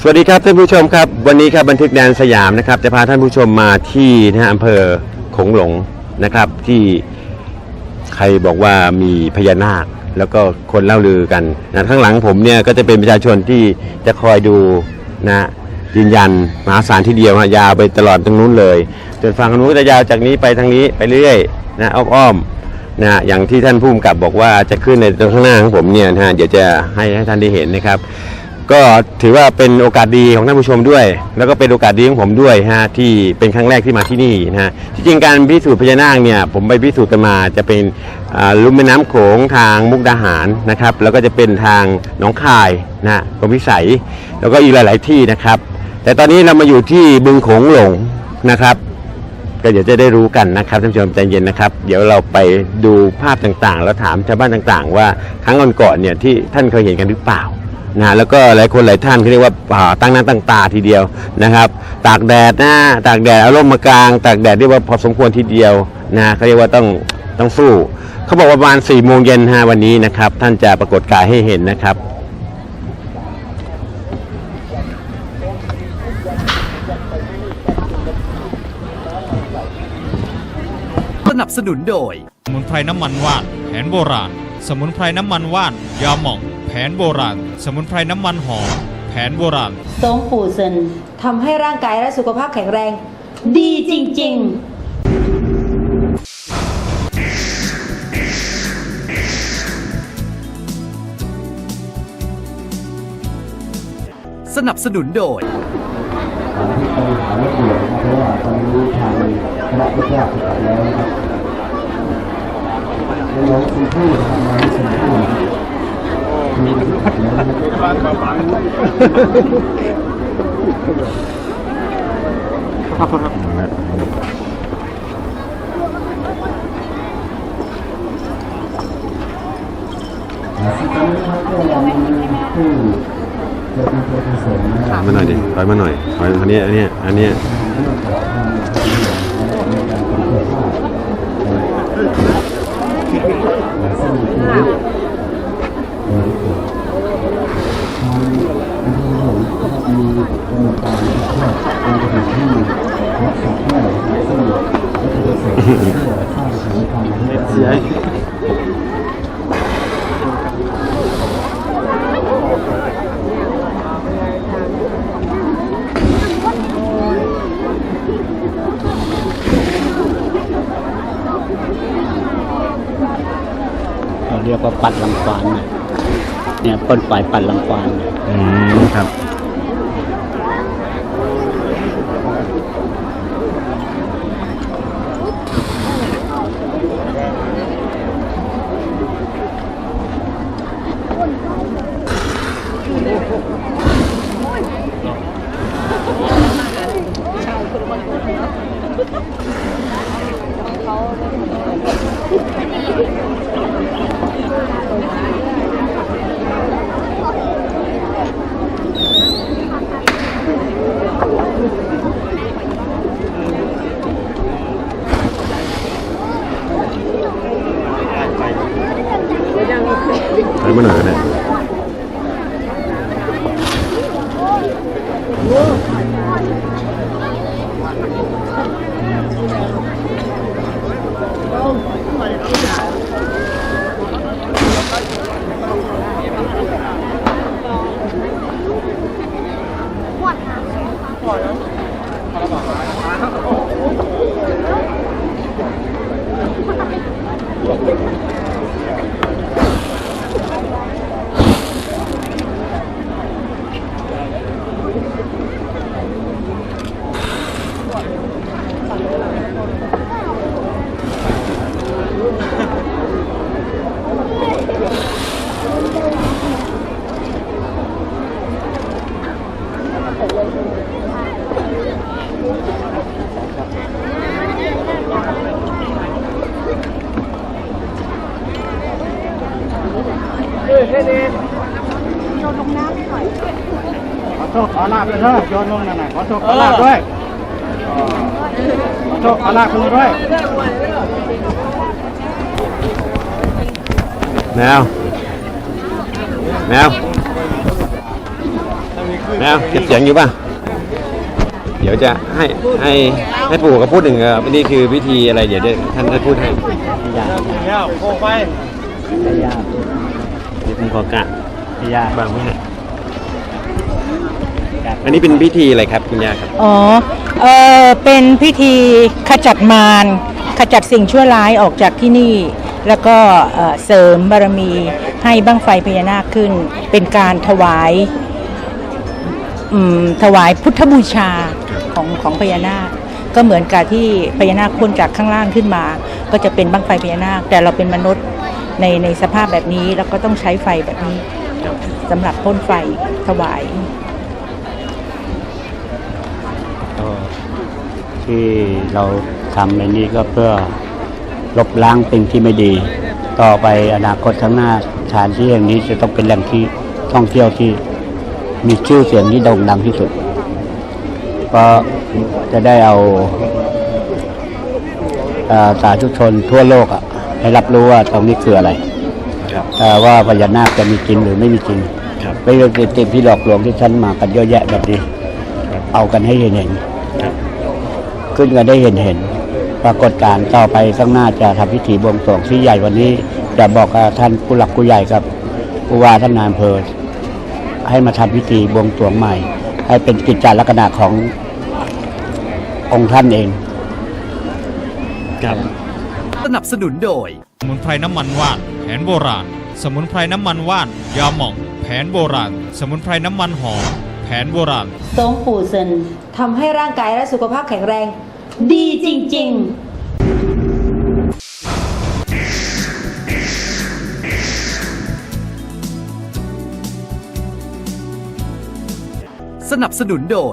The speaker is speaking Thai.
สวัสดีครับท่านผู้ชมครับ วันนี้ครับบันทึกแดนสยามนะครับจะพาท่านผู้ชมมาที่นะฮะอำเภอขงหลงนะครับที่ใครบอกว่ามีพญานาคแล้วก็คนเล่าลือกันนะข้างหลังผมเนี่ยก็จะเป็นประชาชนที่จะคอยดูนะยืนยันมหาศาลที่เดียวฮะยาวไปตลอดตรงนู้นเลยจนฝั่งนู้นก็จะยาวจากนี้ไปทางนี้ไปเรื่อยนะอ้อมๆนะอย่างที่ท่านผู้กำกับบอกว่าจะขึ้นในตรงข้างหน้าของผมเนี่ยนะฮะเดี๋ยวจะให้ให้ท่านได้เห็นนะครับ ก็ถือว่าเป็นโอกาสดีของท่านผู้ชมด้วย แล้วก็เป็นโอกาสดีของผมด้วยฮะที่เป็นครั้งแรกที่มาที่นี่นะฮะที่จริงการพิสูจน์พญานาคเนี่ยผมไปพิสูจน์กันมาจะเป็นลุ่มแม่น้ำโขงทางมุกดาหารนะครับ แล้วก็จะเป็นทางหนองคายนะฮะกรมพิสัย แล้วก็อีกหลาย ๆ ที่นะครับ แต่ตอนนี้เรามาอยู่ที่บึงโขงหลงนะครับ ก็เดี๋ยวจะได้รู้กันนะครับท่านผู้ชมใจเย็นนะครับ เดี๋ยวเราไปดูภาพต่างๆ แล้วถามชาวบ้านต่าง ๆ ว่าครั้งก่อนๆเนี่ยที่ท่านเคยเห็นกันหรือเปล่า นะฮะแล้วก็หลายคนหลายท่านเขาเรียกว่าอ่าตั้งหน้าตั้งตาทีเดียวนะครับ ตากแดดนะตากแดดเอาร่มมากลาง ตากแดดเรียกว่าพอสมควรทีเดียวนะฮะเขาเรียกว่าต้องต้องสู้ เขาบอกว่าประมาณ4ี่โมงเย็นฮะวันนี้นะครับ ท่านจะปรากฏกายให้เห็นนะครับสนับสนุนโดยสมุนไพรน้ำมันว่านแผนโบราณ สมุนไพรน้ำมันว่านยาหม่อง แผนโบราณ สมุนไพรน้ำมันหอม แผนโบราณโซงปูเซนทำให้ร่างกายและสุขภาพแข็งแรง ดีจริง ๆ สนับสนุนโดยที่ไปหารถด่วนนะเพราะว่าตอนนี้ทางคณะผู้ว่าประกาศแล้วนะครับในหลวงสุพูดทำมาที่สุพูดมีประ กาศแล้วนะครับอ่าซึ่งตอนนี้นะครับก็ยังมีผู้จะมีตัวกุศลนะคถอยมาหน่อยดิถอยมาหน่อยถอยอันนี้อันนี้อันนี้ สียเราเรียกว่าปัดลังควานเนี่ยเนี่ยพ่นไฟปัดลังควานเนี่ยอืมครับ คขอลาบด้วยเถอะโยนลงนั่นน่ะขอโชคขอลาบด้วยขอโชคขอลาบคุณด้วยแมวแมวถ้ามีใครแล้วเก็บเสียงอยู่ป่ะ เดี๋ยวจะให้ให้ให้ปู่กับพูดหนึ่งเออนี่คือวิธีอะไรเดี๋ยวเดี๋ยวท่านท่านพูดให้ไม่ยากแล้วโค้งไปไม่ยากเดี๋ยวผมขอกะไม่ยากบางไว้ให้ อันนี้เป็นพิธีอะไรครับคุณย่าครับ อ๋อ เออเป็นพิธีขจัดมารขจัดสิ่งชั่วร้ายออกจากที่นี่ แล้วก็เอ่อเสริมบารมีให้บั้งไฟพญานาคขึ้น เป็นการถวายอืมถวายพุทธบูชาของของพญานาค ก็เหมือนกับที่พญานาคพ่นจากข้างล่างขึ้นมา ก็จะเป็นบั้งไฟพญานาค แต่เราเป็นมนุษย์ในในสภาพแบบนี้ แล้วก็ต้องใช้ไฟแบบนี้สำหรับพ่นไฟถวาย ก็ ที่เราทำในนี้ก็เพื่อลบล้างสิ่งที่ไม่ดี ต่อไปอนาคตข้างหน้าสถานที่แห่งนี้จะต้องเป็นแหล่งที่ท่องเที่ยวที่มีชื่อเสียงที่โด่งดังที่สุดก็จะได้เอาเอ่อสาธุชนทั่วโลกอะให้รับรู้ว่าตรงนี้คืออะไรครับเอ่อว่าพญานาคจะมีจริงหรือไม่มีจริงครับไม่ใช่ติดที่หลอกลวงที่ฉันมากันเยอะแยะแบบนี้ เอากันให้เห็นเห็นครับ ขึ้นกันได้เห็นเห็น ปรากฏการณ์ต่อไปข้างหน้าจะทำพิธีบวงสรวงที่ใหญ่วันนี้ จะบอกกับท่านผู้หลักผู้ใหญ่กับผู้ว่าท่านนายอำเภอให้มาทำพิธีบวงสรวงใหม่ ให้เป็นกิจจาลักษณะขององค์ท่านเองครับสนับสนุนโดยสมุนไพรน้ำมันว่านแผนโบราณ สมุนไพรน้ำมันว่าน ยาหม่อง แผนโบราณ สมุนไพรน้ำมันหอมแผนโบราณทรงปู่เซินทำให้ร่างกายและสุขภาพแข็งแรง ดีจริง ๆสนับสนุนโดย